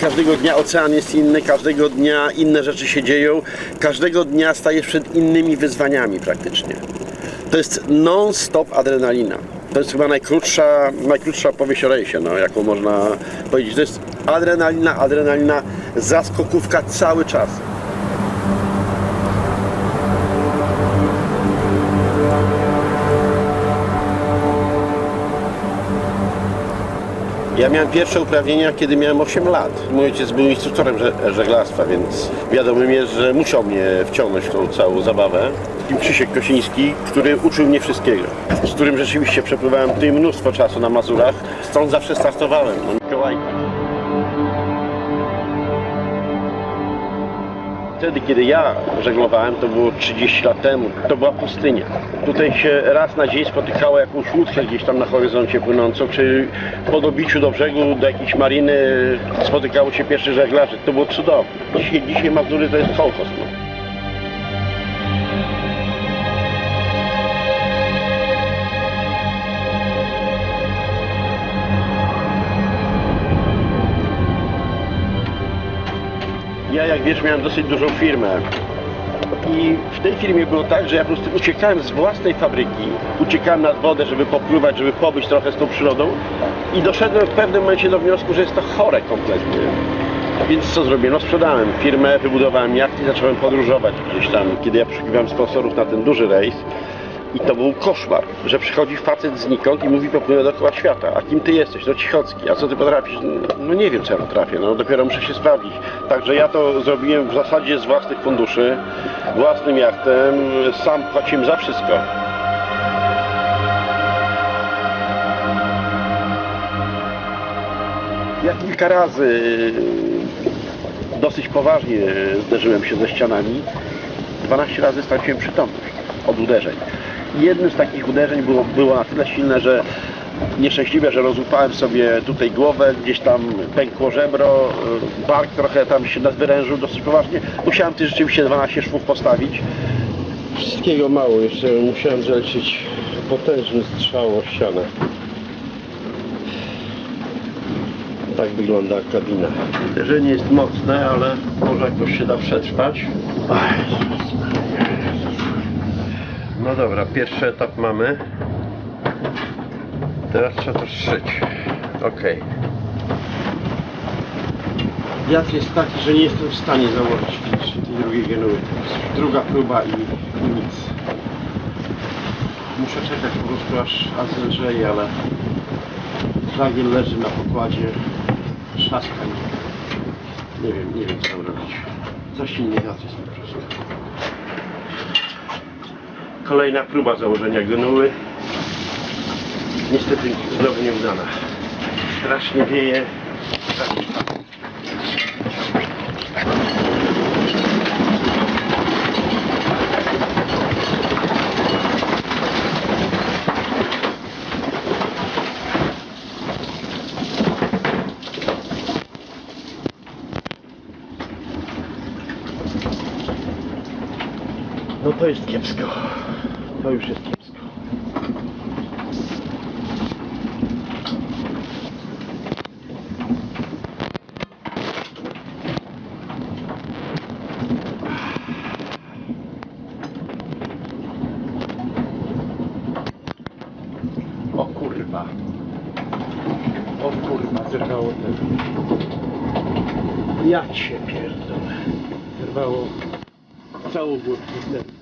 Każdego dnia ocean jest inny, każdego dnia inne rzeczy się dzieją, każdego dnia stajesz przed innymi wyzwaniami praktycznie. To jest non-stop adrenalina. To jest chyba najkrótsza, najkrótsza powieść o rejsie, no, jaką można powiedzieć. To jest adrenalina, adrenalina, zaskokówka cały czas. Ja miałem pierwsze uprawnienia, kiedy miałem 8 lat. Mój ojciec był instruktorem że- żeglarstwa, więc wiadomo jest, że musiał mnie wciągnąć w tą całą zabawę. I Krzysiek Kosiński, który uczył mnie wszystkiego, z którym rzeczywiście przepływałem tutaj mnóstwo czasu na Mazurach. Stąd zawsze startowałem, no Mikołajki. Wtedy, kiedy ja żeglowałem, to było 30 lat temu, to była pustynia. Tutaj się raz na dzień spotykało jakąś łódkę gdzieś tam na horyzoncie płynącą, czy po dobiciu do brzegu, do jakiejś mariny spotykało się pierwszych żeglarzy. To było cudowne. Dzisiaj, dzisiaj Mazury to jest kołchos. Jak wiesz, miałem dosyć dużą firmę. I w tej firmie było tak, że ja po prostu uciekałem z własnej fabryki, uciekałem nad wodę, żeby popływać, żeby pobyć trochę z tą przyrodą i doszedłem w pewnym momencie do wniosku, że jest to chore kompletnie. Więc co zrobiłem? No sprzedałem firmę, wybudowałem jacht i zacząłem podróżować gdzieś tam, kiedy ja poszukiwałem sponsorów na ten duży rejs. I to był koszmar, że przychodzi facet znikąd i mówi popłynę dookoła świata. A kim ty jesteś? No Cichocki. A co ty potrafisz? No nie wiem co ja potrafię, no dopiero muszę się sprawdzić. Także ja to zrobiłem w zasadzie z własnych funduszy, własnym jachtem, sam płaciłem za wszystko. Ja kilka razy dosyć poważnie zderzyłem się ze ścianami. 12 razy straciłem przytomność od uderzeń. Jednym z takich uderzeń było, było na tyle silne, że nieszczęśliwie, że rozłupałem sobie tutaj głowę, gdzieś tam pękło żebro, y, bark trochę tam się nadwyrężył dosyć poważnie. Musiałem tu rzeczywiście 12 szwów postawić. Wszystkiego mało, jeszcze musiałem zalecieć potężny strzał o ścianę. Tak wygląda kabina. Uderzenie jest mocne, ale może jakoś się da przetrwać. No dobra, pierwszy etap mamy. Teraz trzeba to szyć. Okej. Wiatr jest taki, że nie jestem w stanie założyć tej drugiej genuły. Druga próba i, nic. Muszę czekać po prostu aż, aż ale żagiel leży na pokładzie. Trzaska nie. Wiem, nie wiem co mam robić. Za silny wiatr jest po prostu. Kolejna próba założenia genuły. Niestety znowu nieudana. Strasznie wieje. No to jest kiepsko. To już jest kiepsko. O kurwa. O kurwa, zerwało ten. Ja cię pierdolę. Zerwało całą górkę.